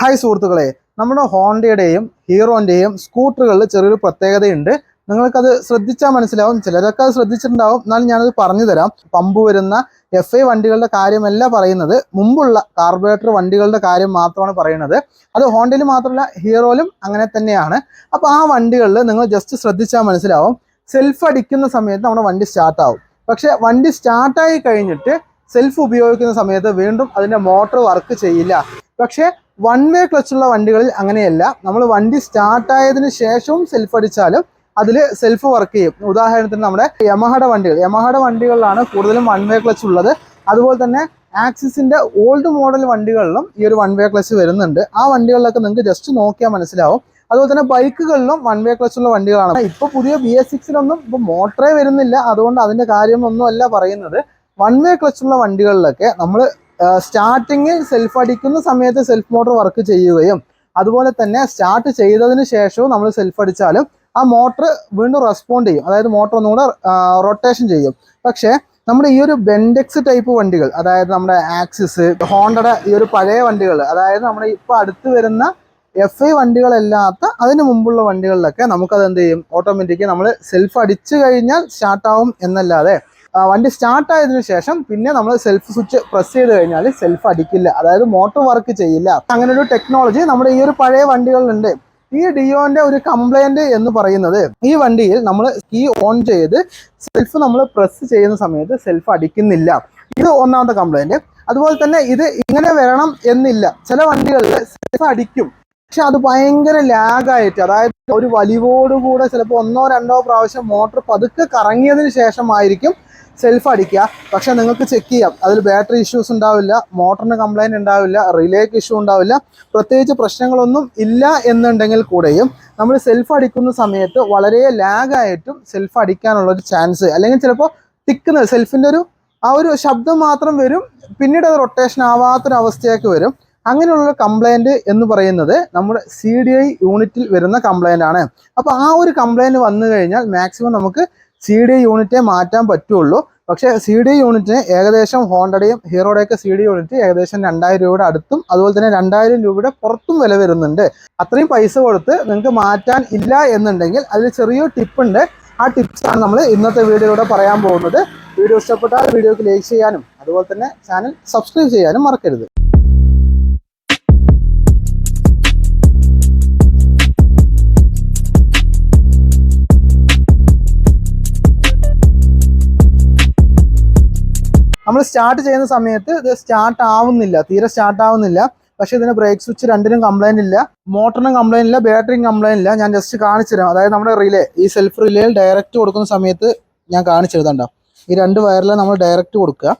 Hi സുഹൃത്തുക്കളെ നമ്മുടെ ഹോണ്ടയുടെയും ഹീറോന്റെയും സ്കൂട്ടറുകളിൽ ചെറിയൊരു പ്രത്യേകതയുണ്ട്. നിങ്ങൾക്കത് ശ്രദ്ധിച്ചാൽ മനസ്സിലാവും. ചിലരൊക്കെ അത് ശ്രദ്ധിച്ചിട്ടുണ്ടാവും. എന്നാലും ഞാനത് പറഞ്ഞു തരാം പമ്പ് വരുന്ന എഫ് ഐ വണ്ടികളുടെ കാര്യമല്ല പറയുന്നത്. മുമ്പുള്ള കാർബറേറ്റർ വണ്ടികളുടെ കാര്യം മാത്രമാണ് പറയുന്നത്. അത് ഹോണ്ടയിൽ മാത്രമല്ല ഹീറോയിലും അങ്ങനെ തന്നെയാണ്. അപ്പോൾ ആ വണ്ടികളിൽ നിങ്ങൾ ജസ്റ്റ് ശ്രദ്ധിച്ചാൽ മനസ്സിലാവും. സെൽഫ് അടിക്കുന്ന സമയത്ത് നമ്മുടെ വണ്ടി സ്റ്റാർട്ടാവും പക്ഷേ വണ്ടി സ്റ്റാർട്ടായി കഴിഞ്ഞിട്ട് സെൽഫ് ഉപയോഗിക്കുന്ന സമയത്ത് വീണ്ടും അതിന്റെ മോട്ടോർ വർക്ക് ചെയ്യില്ല. പക്ഷേ വൺ വേ ക്ലച്ചുള്ള വണ്ടികളിൽ അങ്ങനെയല്ല. നമ്മൾ വണ്ടി സ്റ്റാർട്ട് സ്റ്റാർട്ടായതിനു ശേഷവും സെൽഫ് അടിച്ചാലും അതിൽ സെൽഫ് വർക്ക് ചെയ്യും. ഉദാഹരണത്തിന് നമ്മുടെ യമഹയുടെ വണ്ടികൾ. യമഹയുടെ വണ്ടികളിലാണ് കൂടുതലും വൺ വേ ക്ലച്ച് ഉള്ളത്. അതുപോലെ തന്നെ ആക്സിസിന്റെ ഓൾഡ് മോഡൽ വണ്ടികളിലും ഈ ഒരു വൺ വേ ക്ലച്ച് വരുന്നുണ്ട്. ആ വണ്ടികളിലൊക്കെ നിങ്ങൾക്ക് ജസ്റ്റ് നോക്കിയാൽ മനസ്സിലാവും. അതുപോലെ തന്നെ ബൈക്കുകളിലും വൺ വേ ക്ലച്ച് ഉള്ള വണ്ടികളാണ്. ഇപ്പൊ പുതിയ ബി എസ് സിക്സിലൊന്നും ഇപ്പൊ മോട്ടറേ വരുന്നില്ല. അതുകൊണ്ട് അതിന്റെ കാര്യമൊന്നുമല്ല പറയുന്നത്. വൺ വേ ക്ലച്ച് ഉള്ള വണ്ടികളിലൊക്കെ നമ്മൾ സ്റ്റാർട്ടിങ് സെൽഫ് അടിക്കുന്ന സമയത്ത് സെൽഫ് മോട്ടോർ വർക്ക് ചെയ്യുകയും അതുപോലെ തന്നെ സ്റ്റാർട്ട് ചെയ്തതിന് ശേഷവും നമ്മൾ സെൽഫ് അടിച്ചാലും ആ മോട്ടർ വീണ്ടും റെസ്പോണ്ട് ചെയ്യും. അതായത് മോട്ടർ ഒന്നുകൂടെ റൊട്ടേഷൻ ചെയ്യും. പക്ഷേ നമ്മുടെ ഈ ഒരു ബെൻഡെക്സ് ടൈപ്പ് വണ്ടികൾ അതായത് നമ്മുടെ ആക്സിസ് ഹോണ്ടയുടെ ഈ ഒരു പഴയ വണ്ടികൾ അതായത് നമ്മുടെ ഇപ്പോൾ അടുത്ത് വരുന്ന എഫ് ഐ വണ്ടികളല്ലാത്ത അതിന് മുമ്പുള്ള വണ്ടികളിലൊക്കെ നമുക്കത് എന്ത് ചെയ്യും? ഓട്ടോമാറ്റിക്കലി നമ്മൾ സെൽഫ് അടിച്ചു കഴിഞ്ഞാൽ സ്റ്റാർട്ടാവും എന്നല്ലാതെ വണ്ടി സ്റ്റാർട്ട് ആയതിനു ശേഷം പിന്നെ നമ്മൾ സെൽഫ് സ്വിച്ച് പ്രസ് ചെയ്ത് കഴിഞ്ഞാൽ സെൽഫ് അടിക്കില്ല. അതായത് മോട്ടോർ വർക്ക് ചെയ്യില്ല. അങ്ങനെ ഒരു ടെക്നോളജി നമ്മുടെ ഈ ഒരു പഴയ വണ്ടികളിലുണ്ട്. ഈ ഡിയോന്റെ ഒരു കംപ്ലൈന്റ് എന്ന് പറയുന്നത് ഈ വണ്ടിയിൽ നമ്മൾ കീ ഓൺ ചെയ്ത് സെൽഫ് നമ്മൾ പ്രസ് ചെയ്യുന്ന സമയത്ത് സെൽഫ് അടിക്കുന്നില്ല. ഇത് ഒന്നാമത്തെ കംപ്ലൈന്റ് അതുപോലെ തന്നെ ഇത് ഇങ്ങനെ വരണം എന്നില്ല. ചില വണ്ടികളിൽ സെൽഫ് അടിക്കും. പക്ഷെ അത് ഭയങ്കര ലാഗായിട്ട് അതായത് ഒരു വലിവോടുകൂടെ ചിലപ്പോൾ ഒന്നോ രണ്ടോ പ്രാവശ്യം മോട്ടോർ പതുക്കെ കറങ്ങിയതിന് ശേഷമായിരിക്കും സെൽഫ് അടിക്കുക. പക്ഷെ നിങ്ങൾക്ക് ചെക്ക് ചെയ്യാം. അതിൽ ബാറ്ററി ഇഷ്യൂസ് ഉണ്ടാവില്ല മോട്ടറിന് കംപ്ലൈന്റ് ഉണ്ടാവില്ല റിലേക്ക് ഇഷ്യൂ ഉണ്ടാവില്ല പ്രത്യേകിച്ച് പ്രശ്നങ്ങളൊന്നും ഇല്ല എന്നുണ്ടെങ്കിൽ കൂടെയും നമ്മൾ സെൽഫ് അടിക്കുന്ന സമയത്ത് വളരെ ലാഗായിട്ടും സെൽഫ് അടിക്കാനുള്ള ഒരു ചാൻസ് അല്ലെങ്കിൽ ചിലപ്പോൾ തിക്കുന്നത് സെൽഫിന്റെ ഒരു ആ ഒരു ശബ്ദം മാത്രം വരും പിന്നീട് അത് റൊട്ടേഷൻ ആവാത്തൊരവസ്ഥയൊക്കെ വരും. അങ്ങനെയുള്ള കംപ്ലൈന്റ് എന്ന് പറയുന്നത് നമ്മുടെ സി ഡി ഐ യൂണിറ്റിൽ വരുന്ന കംപ്ലൈന്റ് ആണ്. അപ്പോൾ ആ ഒരു കംപ്ലൈന്റ് വന്നു കഴിഞ്ഞാൽ മാക്സിമം നമുക്ക് സി ഡി ഐ യൂണിറ്റേ മാറ്റാൻ പറ്റുള്ളൂ. പക്ഷേ സി ഡി യൂണിറ്റിന് ഏകദേശം ഹോണ്ടയുടെയും ഹീറോയുടെയൊക്കെ സി ഡി യൂണിറ്റ് ഏകദേശം രണ്ടായിരം രൂപയുടെ അടുത്തും അതുപോലെ തന്നെ രണ്ടായിരം രൂപയുടെ പുറത്തും വില വരുന്നുണ്ട്. അത്രയും പൈസ കൊടുത്ത് നിങ്ങൾക്ക് മാറ്റാൻ ഇല്ല എന്നുണ്ടെങ്കിൽ അതിൽ ചെറിയൊരു ടിപ്പുണ്ട് ആ ടിപ്സ് ആണ് നമ്മൾ ഇന്നത്തെ വീഡിയോയിലൂടെ പറയാൻ പോകുന്നത്. വീഡിയോ ഇഷ്ടപ്പെട്ടാൽ വീഡിയോക്ക് ലൈക്ക് ചെയ്യാനും അതുപോലെ തന്നെ ചാനൽ സബ്സ്ക്രൈബ് ചെയ്യാനും മറക്കരുത്. നമ്മൾ സ്റ്റാർട്ട് ചെയ്യുന്ന സമയത്ത് ഇത് സ്റ്റാർട്ട് ആവുന്നില്ല തീരെ സ്റ്റാർട്ട് ആവുന്നില്ല. പക്ഷെ ഇതിന് ബ്രേക്ക് സ്വിച്ച് രണ്ടിനും കംപ്ലൈന്റ് ഇല്ല. മോട്ടറിനും കംപ്ലൈന്റ് ഇല്ല ബാറ്ററിയും കംപ്ലൈന്റ് ഇല്ല. ഞാൻ ജസ്റ്റ് കാണിച്ചു തരാം. അതായത് നമ്മുടെ റിലേ ഈ സെൽഫ് റിലേയിൽ ഡയറക്റ്റ് കൊടുക്കുന്ന സമയത്ത് ഞാൻ കാണിച്ചു തരുന്നുണ്ടോ ഈ രണ്ട് വയറിൽ നമ്മൾ ഡയറക്റ്റ് കൊടുക്കുക.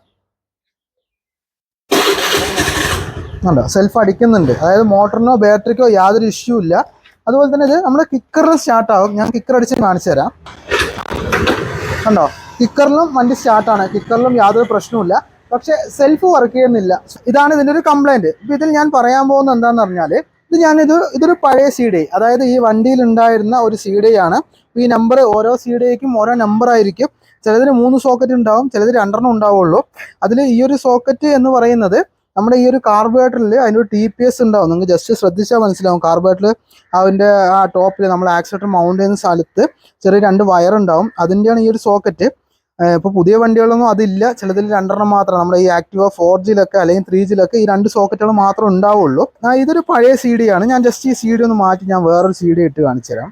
ഉണ്ടോ സെൽഫ് അടിക്കുന്നുണ്ട്. അതായത് മോട്ടറിനോ ബാറ്ററിക്കോ യാതൊരു ഇഷ്യൂ ഇല്ല. അതുപോലെ തന്നെ ഇത് നമ്മുടെ കിക്കറിൽ സ്റ്റാർട്ട് ആവും. ഞാൻ കിക്കർ അടിച്ച് കാണിച്ചു തരാം. കണ്ടോ? കിക്കറിലും വണ്ടി സ്റ്റാർട്ടാണ് കിക്കറിലും യാതൊരു പ്രശ്നവുമില്ല. പക്ഷെ സെൽഫ് വർക്ക് ചെയ്യുന്നില്ല. ഇതാണ് ഇതിന്റെ ഒരു കംപ്ലൈന്റ് ഇപ്പൊ ഇതിൽ ഞാൻ പറയാൻ പോകുന്നത് എന്താണെന്ന് പറഞ്ഞാൽ ഇത് ഞാനിത് ഇതൊരു പഴയ സി ഡി അതായത് ഈ വണ്ടിയിൽ ഉണ്ടായിരുന്ന ഒരു സി ഡി ആണ്. ഈ നമ്പർ ഓരോ സി ഡിക്കും ഓരോ നമ്പർ ആയിരിക്കും. ചിലതിന് മൂന്ന് സോക്കറ്റ് ഉണ്ടാവും ചിലതിൽ രണ്ടെണ്ണം ഉണ്ടാവുള്ളൂ. അതിൽ ഈ ഒരു സോക്കറ്റ് എന്ന് പറയുന്നത് നമ്മുടെ ഈ ഒരു കാർബേറ്ററിൽ അതിന്റെ ടി പി എസ് ഉണ്ടാവും. നിങ്ങൾക്ക് ജസ്റ്റ് ശ്രദ്ധിച്ചാൽ മനസ്സിലാവും. കാർബേറ്ററിൽ അതിന്റെ ആ ടോപ്പിൽ നമ്മൾ ആക്സിലേറ്റർ മൗണ്ട് ചെയ്യുന്ന സ്ഥലത്ത് ചെറിയ രണ്ട് വയർ ഉണ്ടാവും. അതിന്റെയാണ് ഈ ഒരു സോക്കറ്റ് ഇപ്പോൾ പുതിയ വണ്ടികളൊന്നും അതില്ല. ചിലതിൽ രണ്ടെണ്ണം മാത്രം. നമ്മുടെ ഈ ആക്ടിവ ഫോർ ജിയിലൊക്കെ അല്ലെങ്കിൽ ത്രീ ജിയിലൊക്കെ ഈ രണ്ട് സോക്കറ്റുകൾ മാത്രം ഉണ്ടാവുള്ളൂ. ഇതൊരു പഴയ സി ഡി ആണ്. ഞാൻ ജസ്റ്റ് ഈ സി ഡി ഒന്ന് മാറ്റി ഞാൻ വേറൊരു സി ഡി ഇട്ട് കാണിച്ചു തരാം.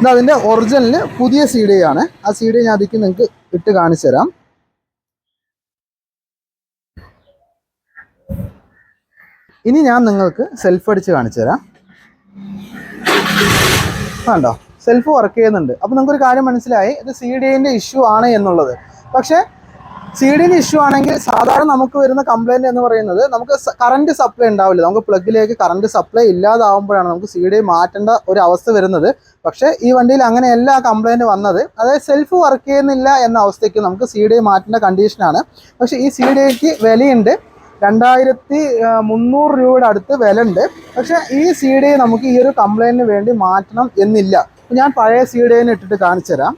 ഇത് അതിന്റെ ഒറിജിനൽ പുതിയ സി ഡി ആണ്. ആ സി ഡി ഞാൻ അതിക്ക് നിങ്ങൾക്ക് ഇട്ട് കാണിച്ചു തരാം. ഇനി ഞാൻ നിങ്ങൾക്ക് സെൽഫ് അടിച്ച് കാണിച്ചു തരാം. കണ്ടോ? സെൽഫ് വർക്ക് ചെയ്യുന്നുണ്ട്. അപ്പോൾ നമുക്കൊരു കാര്യം മനസ്സിലായി ഇത് സി ഡി എന്റെ ഇഷ്യൂ ആണ് എന്നുള്ളത്. പക്ഷേ സി ഡിന്റെ ഇഷ്യൂ ആണെങ്കിൽ സാധാരണ നമുക്ക് വരുന്ന കംപ്ലൈന്റ് എന്ന് പറയുന്നത് നമുക്ക് കറണ്ട് സപ്ലൈ ഉണ്ടാവില്ല. നമുക്ക് പ്ലഗിലേക്ക് കറണ്ട് സപ്ലൈ ഇല്ലാതാവുമ്പോഴാണ് നമുക്ക് സി ഡി മാറ്റേണ്ട ഒരു അവസ്ഥ വരുന്നത്. പക്ഷേ ഈ വണ്ടിയിൽ അങ്ങനെയല്ല കംപ്ലൈന്റ് വന്നത്. അതായത് സെൽഫ് വർക്ക് ചെയ്യുന്നില്ല എന്ന അവസ്ഥയ്ക്ക് നമുക്ക് സി ഡി മാറ്റേണ്ട കണ്ടീഷനാണ് പക്ഷേ ഈ സി ഡിക്ക് വിലയുണ്ട്. രണ്ടായിരത്തി മുന്നൂറ് രൂപയുടെ അടുത്ത് വില ഉണ്ട് പക്ഷേ ഈ സി ഡി നമുക്ക് ഈ ഒരു കംപ്ലൈന്റിന് വേണ്ടി മാറ്റണം എന്നില്ല. ഞാൻ പഴയ സി ഇട്ടിട്ട് കാണിച്ചു തരാം.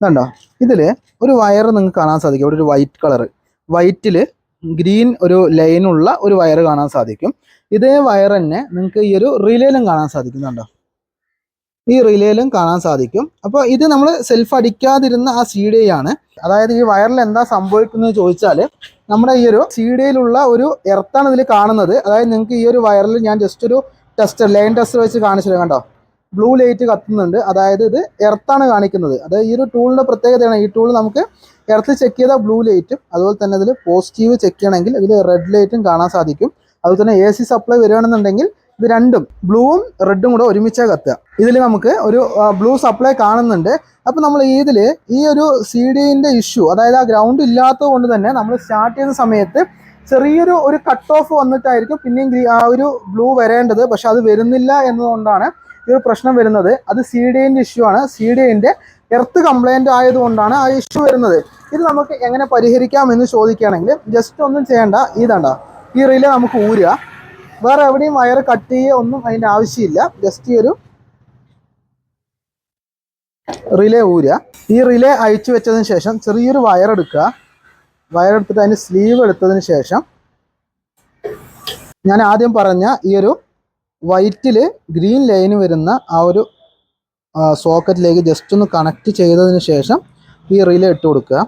കണ്ടോ? ഇതിൽ ഒരു വയർ നിങ്ങൾക്ക് കാണാൻ സാധിക്കും. ഇവിടെ ഒരു വൈറ്റ് കളർ വൈറ്റിൽ ഗ്രീൻ ഒരു ലൈനുള്ള ഒരു വയർ കാണാൻ സാധിക്കും. ഇതേ വയർ തന്നെ നിങ്ങൾക്ക് ഈ ഒരു റിലേലും കാണാൻ സാധിക്കുന്നുണ്ടോ ഈ റിലേലും കാണാൻ സാധിക്കും. അപ്പോൾ ഇത് നമ്മൾ സെൽഫ് അടിക്കാതിരുന്ന ആ സി ഡി ആണ് അതായത് ഈ വയറിൽ എന്താ സംഭവിക്കുന്നത് ചോദിച്ചാൽ നമ്മുടെ ഈ ഒരു സി ഒരു എർത്താണ് ഇതിൽ കാണുന്നത്. അതായത് നിങ്ങൾക്ക് ഈ ഒരു വയറിൽ ഞാൻ ജസ്റ്റ് ഒരു ടെസ്റ്റ് ലൈൻ ടെസ്റ്റ് വെച്ച് കാണിച്ചു തരാം. കണ്ടോ? ബ്ലൂ ലൈറ്റ് കത്തുന്നുണ്ട്. അതായത് ഇത് എർത്താണ് കാണിക്കുന്നത്. അതായത് ഈ ഒരു ടൂളിന്റെ പ്രത്യേകതയാണ്. ഈ ടൂൾ നമുക്ക് എർത്ത് ചെക്ക് ചെയ്ത ബ്ലൂ ലൈറ്റും അതുപോലെ തന്നെ ഇതിൽ പോസിറ്റീവ് ചെക്ക് ചെയ്യണമെങ്കിൽ ഇതിൽ റെഡ് ലൈറ്റും കാണാൻ സാധിക്കും. അതുപോലെ തന്നെ എ സി സപ്ലൈ വരികയാണെന്നുണ്ടെങ്കിൽ ഇത് രണ്ടും ബ്ലൂവും റെഡും കൂടെ ഒരുമിച്ചാണ് കത്തുക. ഇതിൽ നമുക്ക് ഒരു ബ്ലൂ സപ്ലൈ കാണുന്നുണ്ട്. അപ്പോൾ നമ്മൾ ഇതിൽ ഈ ഒരു സി ഡിന്റെ ഇഷ്യൂ അതായത് ആ ഗ്രൗണ്ട് ഇല്ലാത്തത് കൊണ്ട് തന്നെ നമ്മൾ സ്റ്റാർട്ട് ചെയ്യുന്ന സമയത്ത് ചെറിയൊരു ഒരു കട്ട് ഓഫ് വന്നിട്ടായിരിക്കും പിന്നെയും ആ ഒരു ബ്ലൂ വരേണ്ടത്. പക്ഷെ അത് വരുന്നില്ല എന്നതുകൊണ്ടാണ് ഈ ഒരു പ്രശ്നം വരുന്നത് അത് സി ഡി എന്റെ ഇഷ്യൂ ആണ്. സി ഡി എന്റെ എർത്ത് കംപ്ലൈന്റ് ആയതുകൊണ്ടാണ് ആ ഇഷ്യൂ വരുന്നത്. ഇത് നമുക്ക് എങ്ങനെ പരിഹരിക്കാം എന്ന് ചോദിക്കുകയാണെങ്കിൽ ജസ്റ്റ് ഒന്നും ചെയ്യേണ്ട ഇതാണ്ട ഈ റിലേ നമുക്ക് ഊരുക. വേറെ എവിടെയും വയർ കട്ട് ചെയ്യുക ഒന്നും അതിന്റെ ആവശ്യമില്ല. ജസ്റ്റ് ഈ ഒരു റിലേ ഊരുക. ഈ റിലേ അയച്ചു വെച്ചതിന് ശേഷം ചെറിയൊരു വയർ എടുക്കുക. വയർ എടുത്തിട്ട് അതിന് സ്ലീവ് എടുത്തതിന് ശേഷം ഞാൻ ആദ്യം പറഞ്ഞ ഈ ഒരു വൈറ്റിൽ ഗ്രീൻ ലൈന് വരുന്ന ആ ഒരു സോക്കറ്റിലേക്ക് ജസ്റ്റ് ഒന്ന് കണക്ട് ചെയ്തതിന് ശേഷം ഈ റിലേ ഇട്ട് കൊടുക്കുക.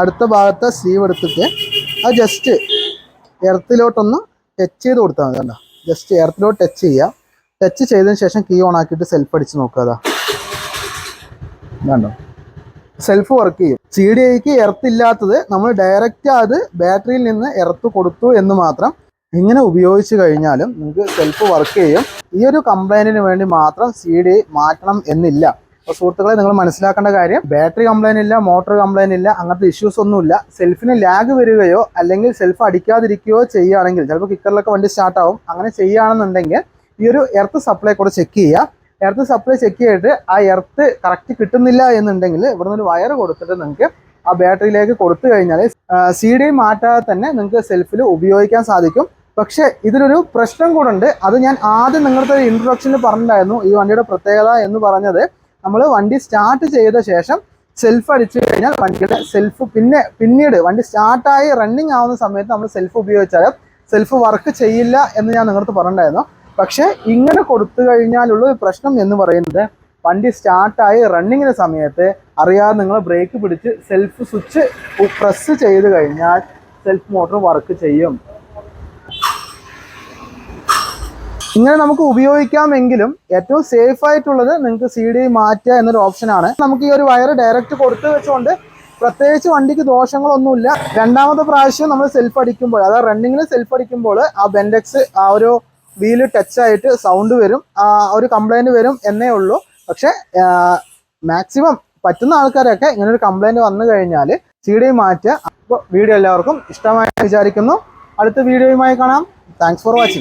അടുത്ത ഭാഗത്തെ സ്ലീവ് എടുത്തിട്ട് അത് ജസ്റ്റ് എർത്തിലോട്ടൊന്ന് ടച്ച് ചെയ്ത് കൊടുത്താൽ മതി കണ്ടോ? ജസ്റ്റ് എർത്തിലോട്ട് ടച്ച് ചെയ്യുക. ടച്ച് ചെയ്തതിന് ശേഷം കീ ഓൺ ആക്കിയിട്ട് സെൽഫ് അടിച്ച് നോക്കുക അതാ കണ്ടോ? സെൽഫ് വർക്ക് ചെയ്യും. സി ഡി ഐക്ക് എർത്ത് ഇല്ലാത്തത് നമ്മൾ ഡയറക്റ്റ് അത് ബാറ്ററിയിൽ നിന്ന് എർത്ത് കൊടുത്തു എന്ന് മാത്രം ഇങ്ങനെ ഉപയോഗിച്ച് കഴിഞ്ഞാലും നിങ്ങൾക്ക് സെൽഫ് വർക്ക് ചെയ്യും. ഈ ഒരു കംപ്ലൈന്റിന് വേണ്ടി മാത്രം സി ഡി മാറ്റണം എന്നില്ല. അപ്പോൾ സുഹൃത്തുക്കളെ നിങ്ങൾ മനസ്സിലാക്കേണ്ട കാര്യം ബാറ്ററി കംപ്ലൈന്റ് ഇല്ല മോട്ടോർ കംപ്ലൈന്റ് ഇല്ല അങ്ങനത്തെ ഇഷ്യൂസ് ഒന്നുമില്ല സെൽഫിന് ലാഗ് വരികയോ അല്ലെങ്കിൽ സെൽഫ് അടിക്കാതിരിക്കുകയോ ചെയ്യുകയാണെങ്കിൽ ചിലപ്പോൾ കിക്കറിലൊക്കെ വണ്ടി സ്റ്റാർട്ടാവും അങ്ങനെ ചെയ്യുകയാണെന്നുണ്ടെങ്കിൽ ഈ ഒരു എർത്ത് സപ്ലൈ കൂടെ ചെക്ക് ചെയ്യുക. എർത്ത് സപ്ലൈ ചെക്ക് ചെയ്തിട്ട് ആ എർത്ത് കറക്റ്റ് കിട്ടുന്നില്ല എന്നുണ്ടെങ്കിൽ ഇവിടുന്ന് ഒരു വയർ കൊടുത്തിട്ട് നിങ്ങൾക്ക് ആ ബാറ്ററിയിലേക്ക് കൊടുത്തു കഴിഞ്ഞാൽ സി ഡി മാറ്റാതെ തന്നെ നിങ്ങൾക്ക് സെൽഫിൽ ഉപയോഗിക്കാൻ സാധിക്കും. പക്ഷേ ഇതിലൊരു പ്രശ്നം കൂടെ ഉണ്ട്. അത് ഞാൻ ആദ്യം നിങ്ങളുടെ ഒരു ഇൻട്രൊഡക്ഷനിൽ പറഞ്ഞിട്ടുണ്ടായിരുന്നു. ഈ വണ്ടിയുടെ പ്രത്യേകത എന്ന് പറഞ്ഞത് നമ്മൾ വണ്ടി സ്റ്റാർട്ട് ചെയ്ത ശേഷം സെൽഫ് അടിച്ചു കഴിഞ്ഞാൽ വണ്ടിയുടെ സെൽഫ് പിന്നെ പിന്നീട് വണ്ടി സ്റ്റാർട്ടായി റണ്ണിങ് ആവുന്ന സമയത്ത് നമ്മൾ സെൽഫ് ഉപയോഗിച്ചാൽ സെൽഫ് വർക്ക് ചെയ്യില്ല എന്ന് ഞാൻ നിങ്ങളടുത്ത് പറഞ്ഞിട്ടുണ്ടായിരുന്നു. പക്ഷേ ഇങ്ങനെ കൊടുത്തു കഴിഞ്ഞാലുള്ള ഒരു പ്രശ്നം എന്ന് പറയുന്നത് വണ്ടി സ്റ്റാർട്ടായി റണ്ണിങ്ങിന് സമയത്ത് അറിയാതെ നിങ്ങൾ ബ്രേക്ക് പിടിച്ച് സെൽഫ് സ്വിച്ച് പ്രസ് ചെയ്ത് കഴിഞ്ഞാൽ സെൽഫ് മോട്ടോർ വർക്ക് ചെയ്യും. ഇങ്ങനെ നമുക്ക് ഉപയോഗിക്കാമെങ്കിലും ഏറ്റവും സേഫ് ആയിട്ടുള്ളത് നിങ്ങൾക്ക് സി ഡി മാറ്റുക എന്നൊരു ഓപ്ഷനാണ് നമുക്ക് ഈ ഒരു വയർ ഡയറക്റ്റ് കൊടുത്തു വെച്ചുകൊണ്ട് പ്രത്യേകിച്ച് വണ്ടിക്ക് ദോഷങ്ങളൊന്നുമില്ല. രണ്ടാമത്തെ പ്രാവശ്യം നമ്മൾ സെൽഫ് അടിക്കുമ്പോൾ അതായത് റണ്ണിങ്ങിൽ സെൽഫ് അടിക്കുമ്പോൾ ആ ബെൻഡെക്സ് ആ ഒരു വീൽ ടച്ച് ആയിട്ട് സൗണ്ട് വരും. ഒരു കംപ്ലൈന്റ് വരും എന്നേ ഉള്ളൂ. പക്ഷേ മാക്സിമം പറ്റുന്ന ആൾക്കാരൊക്കെ ഇങ്ങനെ ഒരു കംപ്ലൈന്റ് വന്നു കഴിഞ്ഞാൽ സി ഡി മാറ്റുക. അപ്പോൾ വീഡിയോ എല്ലാവർക്കും ഇഷ്ടമായി വിചാരിക്കുന്നു. അടുത്ത വീഡിയോയുമായി കാണാം. Thanks for watching